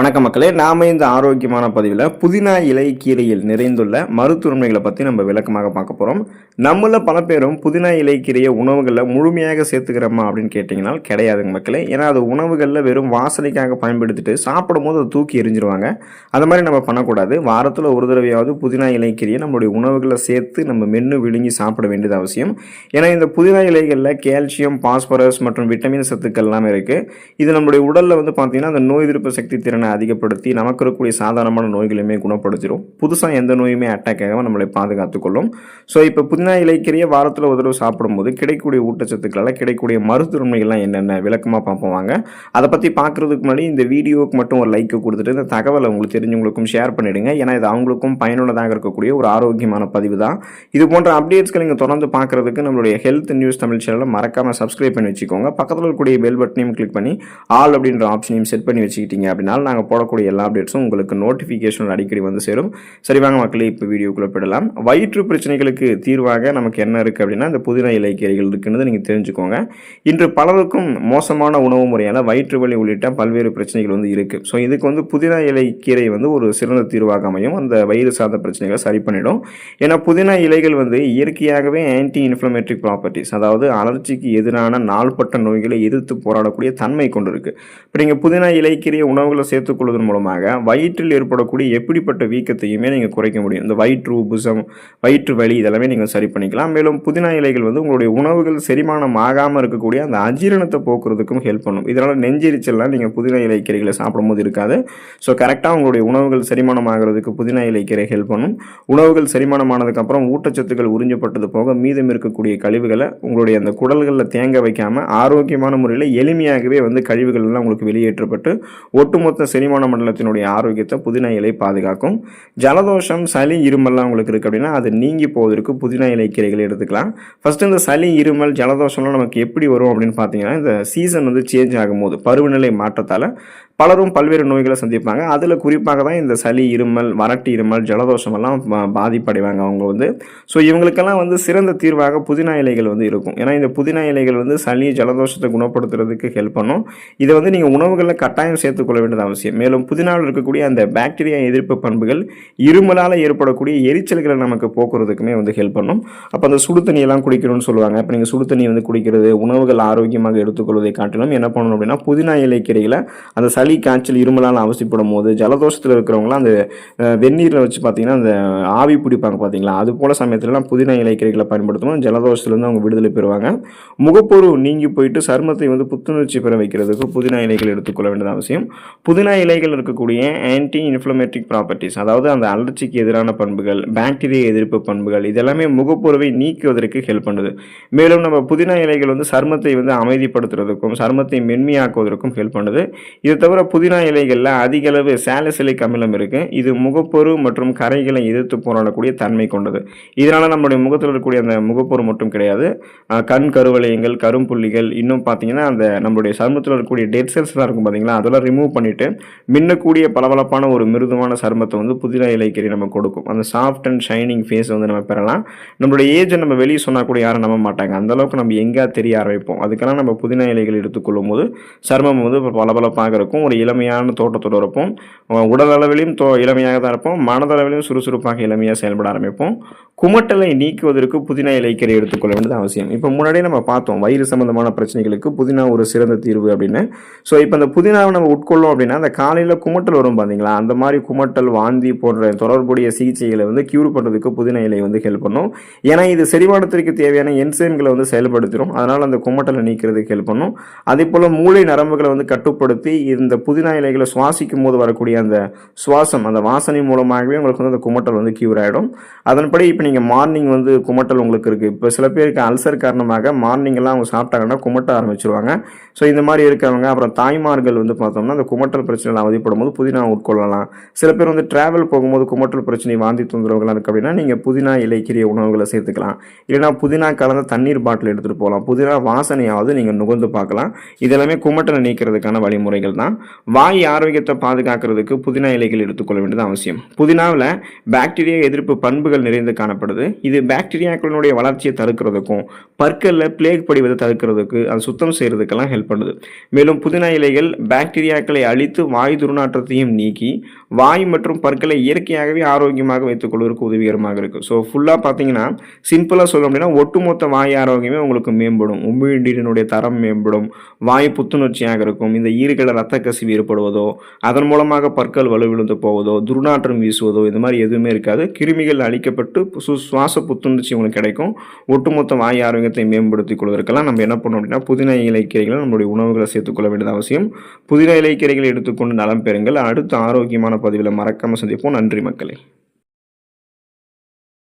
வணக்க மக்களே நாம இந்த ஆரோக்கியமான பதிவில் புதினா இலை கீரையில் நிறைந்துள்ள மருத்துவமைகளை பற்றி நம்ம விளக்கமாக பார்க்க போகிறோம் நம்மள பல பேரும் புதினா இலை கீரையை உணவுகளில் முழுமையாக சேர்த்துக்கிறோமா அப்படின்னு கேட்டிங்கன்னா கிடையாதுங்க மக்களே. ஏன்னா அது உணவுகளில் வெறும் வாசனைக்காக பயன்படுத்திட்டு சாப்பிடும் போது அதை தூக்கி எரிஞ்சிருவாங்க. அந்த மாதிரி நம்ம பண்ணக்கூடாது. வாரத்தில் ஒரு தடவையாவது புதினா இலை கீரையை நம்மளுடைய உணவுகளை சேர்த்து நம்ம மென்று விழுங்கி சாப்பிட வேண்டியது அவசியம். ஏன்னா இந்த புதினா இலைகளில் கால்சியம் பாஸ்பரஸ் மற்றும் விட்டமின் சத்துக்கள் எல்லாமே இருக்குது இது நம்மளுடைய உடலில் வந்து பார்த்திங்கன்னா அந்த நோய் எதிர்ப்பு சக்தி திறனை அதிகப்படுத்தி நமக்கு இருக்கக்கூடிய சாதாரணமான நோய்களையுமே குணப்படுத்திடும் புதுசாக எந்த நோயுமே அட்டாக் ஆகாமல் நம்மளை பாதுகாத்துக்கொள்ளும். ஸோ இப்போ புதினா இலைக்கீரையை வாரத்தில் ஒரு தடவை சாப்பிடும்போது கிடைக்கக்கூடிய ஊட்டச்சத்துக்களால் கிடைக்கக்கூடிய மருத்துவமைகள்லாம் என்னென்ன? விளக்கமாக பார்ப்போம் வாங்க. அதை பற்றி பார்க்குறதுக்கு முன்னாடி இந்த வீடியோவுக்கு மட்டும் ஒரு லைக்கை கொடுத்துட்டு இந்த தகவலை உங்களுக்கு தெரிஞ்சவங்களுக்கும் ஷேர் பண்ணிவிடுங்க ஏன்னா இது அவங்களுக்கும் பயனுள்ளதாக இருக்கக்கூடிய ஒரு ஆரோக்கியமான பதிவு தான். இது போன்ற அப்டேட்ஸ்களை நீங்கள் தொடர்ந்து பார்க்குறதுக்கு நம்மளுடைய ஹெல்த் நியூஸ் தமிழ் சேனலை மறக்காமல் சப்ஸ்கிரைப் பண்ணி வச்சுக்கோங்க. பக்கத்தில் இருக்கக்கூடிய பெல் பட்டனையும் கிளிக் பண்ணி ஆல் அப்படின்ற ஆப்ஷனையும் செட் பண்ணி வச்சுக்கிட்டீங்க அப்படின்னா நாங்கள் போடக்கூடிய எல்லா அப்டேட்ஸும் உங்களுக்கு நோட்டிஃபிகேஷன் அடிக்கடி வந்து சேரும். சரி வாங்க மக்களே இப்போ வீடியோக்குள்ளே போயிடலாம். வயிற்று பிரச்சனைகளுக்கு தீர்வாக நமக்கு என்ன இருக்குது அப்படின்னா இந்த புதினா இலை கீரைகள் இருக்குன்னு நீங்கள் தெரிஞ்சுக்கோங்க. இன்று பலருக்கும் மோசமான உணவு முறையால் வயிற்று வலி உள்ளிட்ட பல்வேறு பிரச்சனைகள் வந்து இருக்குது ஸோ இதுக்கு வந்து புதினா இலைக்கீரை வந்து ஒரு சிறந்த தீர்வாக அமையும். அந்த வயிறு சார்ந்த பிரச்சனைகளை சரி பண்ணிடும். ஏன்னா புதினா இலைகள் வந்து இயற்கையாகவே ஆன்டி இன்ஃப்ளமேட்டரி ப்ராப்பர்ட்டிஸ் அதாவது அலர்ஜிக்கு எதிரான நாள்பட்ட நோய்களை எதிர்த்து போராடக்கூடிய தன்மை கொண்டு இருக்குது இப்போ நீங்கள் புதினா இலைக்கீரை உணவுகளை சேர்த்துக்கொள்வதன் மூலமாக வயிற்றில் ஏற்படக்கூடிய எப்படிப்பட்ட வீக்கத்தையுமே நீங்கள் குறைக்க முடியும். இந்த வயிற்று உபுசம் வயிற்று வலி இதெல்லாமே நீங்கள் சரி பண்ணிக்கலாம். மேலும் புதினா இலைகள் வந்து உங்களுடைய உணவுகள் செரிமானம் ஆகாமல் இருக்கக்கூடிய அந்த அஜீரணத்தை போக்குறதுக்கும் ஹெல்ப் பண்ணும். இதனால் நெஞ்செரிச்சல்லாம் நீங்கள் புதினா இலைக்கீரைகளை சாப்பிடும்போது இருக்காது. ஸோ கரெக்டாக உங்களுடைய உணவுகள் செரிமானம் ஆகிறதுக்கு புதினா இலைக்கீரை ஹெல்ப் பண்ணும். உணவுகள் செரிமானமானதுக்கப்புறம் ஊட்டச்சத்துக்கள் உறிஞ்சப்பட்டது போக மீதம் இருக்கக்கூடிய கழிவுகளை உங்களுடைய அந்த குடல்களில் தேங்க வைக்காமல் ஆரோக்கியமான முறையில் எளிமையாகவே வந்து கழிவுகள் எல்லாம் உங்களுக்கு வெளியேற்றப்பட்டு ஒட்டுமொத்த செரிமான மண்டலத்தினுடைய ஆரோக்கியத்தை புதினா இலை பாதுகாக்கும். ஜலதோஷம் சளி இருமல்லாம் உங்களுக்கு இருக்குது அப்படின்னா அது நீங்கி போவதற்கு புதினா இலை கீரைகளை எடுத்துக்கலாம். ஃபஸ்ட்டு இந்த சளி இருமல் ஜலதோஷம்லாம் நமக்கு எப்படி வரும் அப்படின்னு பார்த்தீங்கன்னா இந்த சீசன் வந்து சேஞ்ச் ஆகும்போது பருவநிலை மாற்றத்தால் பலரும் பல்வேறு நோய்களை சந்திப்பாங்க. அதில் குறிப்பாக தான் இந்த சளி இருமல் வறட்டு இருமல் ஜலதோஷம் எல்லாம் பாதிப்படைவாங்க அவங்க வந்து. ஸோ இவங்களுக்கெல்லாம் வந்து சிறந்த தீர்வாக புதினா இலைகள் வந்து இருக்கும். ஏன்னா இந்த புதினா இலைகள் வந்து சளி ஜலதோஷத்தை குணப்படுத்துறதுக்கு ஹெல்ப் பண்ணும். இதை வந்து நீங்கள் உணவுகளில் கட்டாயம் சேர்த்துக்கொள்ள வேண்டியது அவசியம். மேலும் புதினாவில் இருக்கக்கூடிய அந்த பாக்டீரியா எதிர்ப்பு பண்புகள் இருமலால் ஏற்படக்கூடிய எரிச்சல்களை நமக்கு போக்குறதுக்குமே வந்து ஹெல்ப் பண்ணும். அப்போ அந்த சுடு தண்ணியெல்லாம் குடிக்கணும்னு சொல்லுவாங்க. இப்போ நீங்கள் சுடு தண்ணி வந்து குடிக்கிறது உணவுகள் ஆரோக்கியமாக எடுத்துக்கொள்வதை காட்டிலும் என்ன பண்ணணும் அப்படின்னா புதினா இலை கீரைகளை அந்த சளி காய்ச்சல் இருமலால் அவசியப்படும் போது ஜலதோஷத்தில் இருக்கிறவங்களாம் அந்த வெந்நீரில் வச்சு பார்த்தீங்கன்னா அந்த ஆவி பிடிப்பாங்க பார்த்தீங்களா அது போல் சமயத்துலலாம் புதினா இலை பயன்படுத்தணும். ஜலதோஷத்துலேருந்து அவங்க விடுதலை பெறுவாங்க. முகப்பொரு நீங்கி போயிட்டு சருமத்தை வந்து புத்துணர்ச்சி பெற வைக்கிறதுக்கு புதினா இலைகள் எடுத்துக்கொள்ள வேண்டியது அவசியம். புதினா இலைகள் இருக்கக்கூடிய ஆன்டி இன்ஃப்ளமேட்டிக் ப்ராப்பர்ட்டிஸ் அதாவது அந்த அலர்ச்சிக்கு எதிரான பண்புகள் பாக்டீரியா எதிர்ப்பு பண்புகள் இதெல்லாமே முகப்பொருவை நீக்குவதற்கு ஹெல்ப் பண்ணுது. மேலும் நம்ம புதினா இலைகள் வந்து சருமத்தை வந்து அமைதிப்படுத்துறதுக்கும் சருமத்தை மென்மையாக்குவதற்கும் ஹெல்ப் பண்ணுது. இது தவிர புதினா இலைகளில் அதிக அளவு சாலிசிலிக் அமிலம் இருக்குது இது முகப்பொரு மற்றும் கரைகளை எதிர்த்து போராடக்கூடிய தன்மை கொண்டது. இதனால் நம்மளுடைய முகத்தில் இருக்கக்கூடிய அந்த முகப்பொரு மட்டும் கிடையாது. கண் கருவளையங்கள் கரும்புள்ளிகள் இன்னும் பார்த்தீங்கன்னா அந்த நம்மளுடைய சருமத்தில் இருக்கக்கூடிய டெட் செல்ஸ்லாம் இருக்கும் பார்த்தீங்களா அதெல்லாம் ரிமூவ் பண்ணிவிட்டு மின்னக்கூடிய பளபளப்பான ஒரு மிருதுவான சருமத்தை வந்து புதினா இலைக்கறி நம்ம கொடுக்கும். அந்த சாஃப்ட் அண்ட் ஷைனிங் ஃபேஸ் வந்து நம்ம பெறலாம். நம்மளுடைய ஏஜை நம்ம வெளியே சொன்னால் கூட யாரும் நம்ப மாட்டாங்க. அந்தளவுக்கு நம்ம எங்கே தெரிய ஆரம்பிப்போம். அதுக்கெல்லாம் நம்ம புதினா இலைகள் எடுத்துக்கொள்ளும் போது சருமம் வந்து பளபளப்பாக இருக்கும். ஒரு இளமையான தோட்டத்தோடு இருப்போம். உடலளவிலையும் தோ இளமையாக தான் இருப்போம். மனதளவிலும் சுறுசுறுப்பாக இளமையாக செயல்பட ஆரம்பிப்போம். குமட்டலை நீக்குவதற்கு புதினா இலைக்கறி எடுத்துக்கொள்ள வேண்டியது அவசியம். இப்போ முன்னாடியே நம்ம பார்த்தோம் வயிறு சம்பந்தமான பிரச்சனைகளுக்கு புதினா ஒரு சிறந்த தீர்வு அப்படின்னு. ஸோ இப்போ அந்த புதினாவை நம்ம உட்கொள்ளோம் அப்படின்னா அந்த காலையில் குமட்டல் வரும் பார்த்தீங்களா அந்த மாதிரி குமட்டல் வாந்தி போன்ற தொடர்புடைய சிகிச்சைகளை வந்து க்யூர் பண்ணுறதுக்கு புதினா இலை வந்து ஹெல்ப் பண்ணும். ஏன்னா இது செரிமானத்திற்கு தேவையான என்சைம்களை வந்து செயல்படுத்திடும் அதனால் அந்த குமட்டலை நீக்கிறதுக்கு ஹெல்ப் பண்ணும். அதே போல் மூளை நரம்புகளை வந்து கட்டுப்படுத்தி இந்த இந்த புதினா இலைகளை சுவாசிக்கும் போது வரக்கூடிய அந்த சுவாசம் அந்த வாசனை மூலமாகவே உங்களுக்கு வந்து அந்த குமட்டல் வந்து க்யூர் ஆகிடும் அதன்படி இப்போ நீங்கள் மார்னிங் வந்து குமட்டல் உங்களுக்கு இருக்குது இப்போ சில பேருக்கு அல்சர் காரணமாக மார்னிங் எல்லாம் அவங்க சாப்பிட்டாங்கன்னா குமட்ட ஆரம்பிச்சிருவாங்க. ஸோ இந்த மாதிரி இருக்கிறவங்க அப்புறம் தாய்மார்கள் வந்து பார்த்தோம்னா அந்த குமட்டல் பிரச்சனைகள் அவதிப்படும் போது புதினா உட்கொள்ளலாம். சில பேர் வந்து டிராவல் போகும்போது குமட்டல் பிரச்சனை வாந்தி தொந்தரவுகளாக இருக்குது அப்படின்னா நீங்கள் புதினா இலைக்கீரை உணவுகளை சேர்த்துக்கலாம். இல்லைனா புதினா கலந்த தண்ணீர் பாட்டில் எடுத்துகிட்டு போகலாம். புதினா வாசனையாவது நீங்கள் நுகர்ந்து பார்க்கலாம். இதெல்லாமே குமட்டலை நீக்கிறதுக்கான வழிமுறைகள் தான். வாய் ஆரோக்கியத்தை பாதுகாக்கிறதுக்கு புதினா இலைகள் எடுத்துக்கொள்ள வேண்டியது அவசியம். புதினாவில் பாக்டீரியா எதிர்ப்பு பண்புகள் நிறைந்து காணப்படுது. இது பாக்டீரியாக்களினுடைய வளர்ச்சியை தடுக்கிறதுக்கும் பற்களில் பிளேக் படிவதை தடுக்கிறதுக்கு அது சுத்தம் செய்கிறதுக்கெல்லாம் ஹெல்ப் பண்ணுது. மேலும் புதினா இலைகள் பாக்டீரியாக்களை அழித்து வாய் துர்நாற்றத்தையும் நீக்கி வாய் மற்றும் பற்களை இயற்கையாகவே ஆரோக்கியமாக வைத்துக்கொள்வதற்கு உதவிகரமாக இருக்குது ஸோ ஃபுல்லாக பார்த்தீங்கன்னா சிம்பிளாக சொல்ல அப்படின்னா ஒட்டுமொத்த வாய் ஆரோக்கியமே உங்களுக்கு மேம்படும். உமிழ்நீரினுடைய தரம் மேம்படும். வாய் புத்துணர்ச்சியாக இருக்கும். இந்த ஈறுகளை ரத்த கசிவு ஏற்படுவதோ அதன் மூலமாக பற்கள் வலுவிழுந்து போவதோ துர்நாற்றம் வீசுவதோ இது மாதிரி எதுவுமே இருக்காது. கிருமிகள் அழிக்கப்பட்டு சு சுவாச புத்துணர்ச்சி உங்களுக்கு கிடைக்கும். ஒட்டுமொத்த வாய் ஆரோக்கியத்தை மேம்படுத்திக் கொள்வதற்கெல்லாம் நம்ம என்ன பண்ணோம் அப்படின்னா புதினா இலைக்கீரைகளை நம்மளுடைய உணவுகளை சேர்த்துக்கொள்ள வேண்டியது அவசியம். புதினா இலைக்கீரைகளை எடுத்துக்கொண்டு நலம் பெறுங்கள். அடுத்த ஆரோக்கியமான பதிவில் மறக்காமல் சந்திப்போம். நன்றி மக்களே.